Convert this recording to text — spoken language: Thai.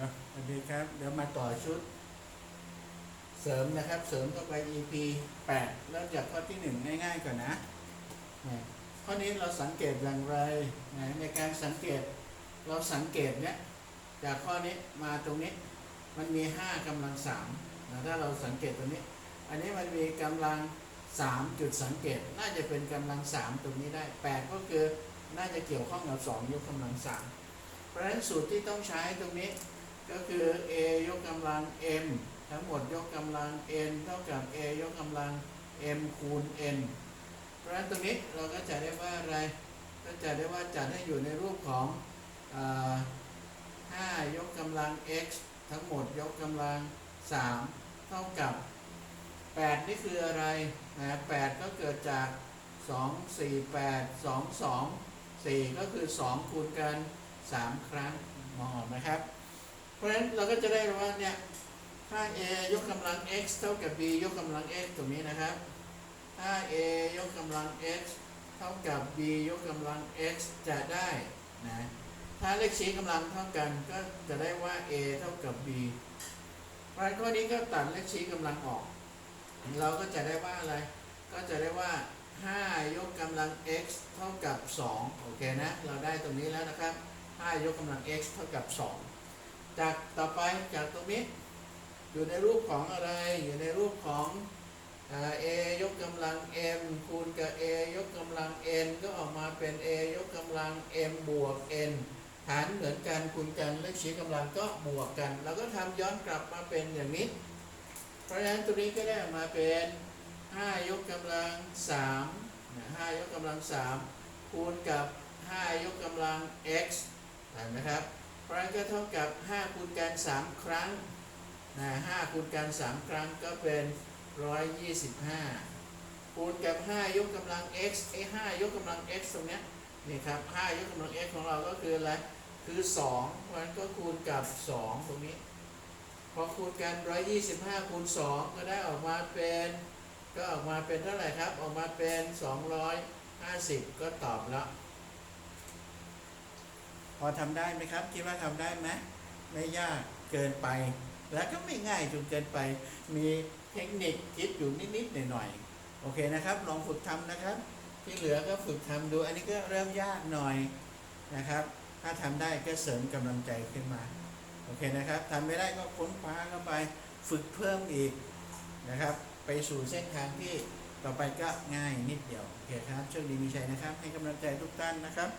ครับสวัสดีครับ เดี๋ยวมาต่อชุด เสริมนะครับ เสริมเข้าไป EP 8เริ่มจากข้อที่ 1 ง่ายๆก่อนนะข้อนี้เราสังเกตอย่างไรนะในการสังเกตเราสังเกตเนี่ยจากข้อนี้มาตรงนี้มันมี 5กำลัง3นะถ้าเราสังเกตตรงนี้ อันนี้มันมีกำลัง 3 จุดสังเกต น่าจะเป็นกำลัง 3 ตรงนี้ได้ 8 ก็คือน่าจะเกี่ยวข้องกับ2ยกกำลัง3เพราะฉะนั้นสูตรที่ต้องใช้ตรงนี้ ก็คือ a ยกกำลัง m ทั้งหมดยกกำลัง n เท่ากับ a ยกกำลัง m คูณ n เพราะฉะนั้นตรงนี้เราก็จะได้ว่าอะไร ก็จะได้ว่าจัดให้อยู่ในรูปของอ5ยกกำลัง x ทั้งหมดยกกำลัง 3 เท่ากับ 8 นี่คืออะไรนะ8ก็เกิดจาก 2 4 8 2 2 4 ก็คือ 2 คูณกัน 3 ครั้งมองออกไหมครับ เพราะฉะนั้นเราก็จะได้ว่าเนี่ยถ้า a ยกกำลัง x เท่ากับ b ยกกำลัง x ตรงนี้นะครับถ้า a ยกกำลัง x เท่ากับ b ยกกำลัง x จะได้นะถ้าเลขชี้กำลังเท่ากันก็จะได้ว่า a เท่ากับ b เพราะฉะนั้นข้อนี้ก็ตัดเลขชี้กำลังออก เราก็จะได้ว่าอะไร ก็จะได้ว่า 5 ยกกำลัง x เท่ากับ 2 โอเคนะ เราได้ตรงนี้แล้วนะครับ 5 ยกกำลัง x เท่ากับ 2 จากต่อไปจากตรงนี้ อยู่ในรูปของอะไร อยู่ในรูปของเอยกกำลัง m คูณกับ a ยกกำลัง n ก็ออกมาเป็น a ยกกำลัง m บวก n ฐานเหมือนกันคูณกันเลขชี้กำลังก็บวกกัน เราก็ทำย้อนกลับมาเป็นอย่างนี้ เพราะฉะนั้นตัวนี้ก็ได้มาเป็น 5 ยกกำลัง3 5ยกกำลัง 3 คูณกับ 5 ยกกำลัง x เห็นไหมครับ เพราะนั้นก็เท่ากับ 5 คูณกัน 3 ครั้งนะ5คูณกัน 3 ครั้งก็เป็น 125 คูณกับ 5 ยกกำลัง x ไอ้5ยกกำลัง x ตรงเนี้ยนี่ครับ 5 ยกกำลัง x ของเราก็คืออะไร คือ 2 เพราะฉะนั้นก็คูณกับ 2 ตรงนี้ พอคูณกัน 125 คูณ 2 ก็ได้ออกมาเป็น ก็ออกมาเป็นเท่าไหร่ครับ ออกมาเป็น 250 ก็ตอบแล้ว พอทำได้ไหมครับ คิดว่าทำได้ไหมไม่ยากเกินไป แล้วก็ไม่ง่ายจนเกินไป มีเทคนิคคิดอยู่นิดๆหน่อยๆโอเคนะครับ ลองฝึกทำนะครับ ที่เหลือก็ฝึกทำดู อันนี้ก็เริ่มยากหน่อยนะครับ ถ้าทำได้ก็เสริมกำลังใจขึ้นมาโอเคนะครับทำไม่ได้ก็ค้นคว้าเข้าไปฝึกเพิ่มอีกนะครับ ไปสู่เส้นทางที่ต่อไปก็ง่ายนิดเดียวโอเคครับโชคดีมีชัยนะครับ ให้กำลังใจทุกท่านนะครับ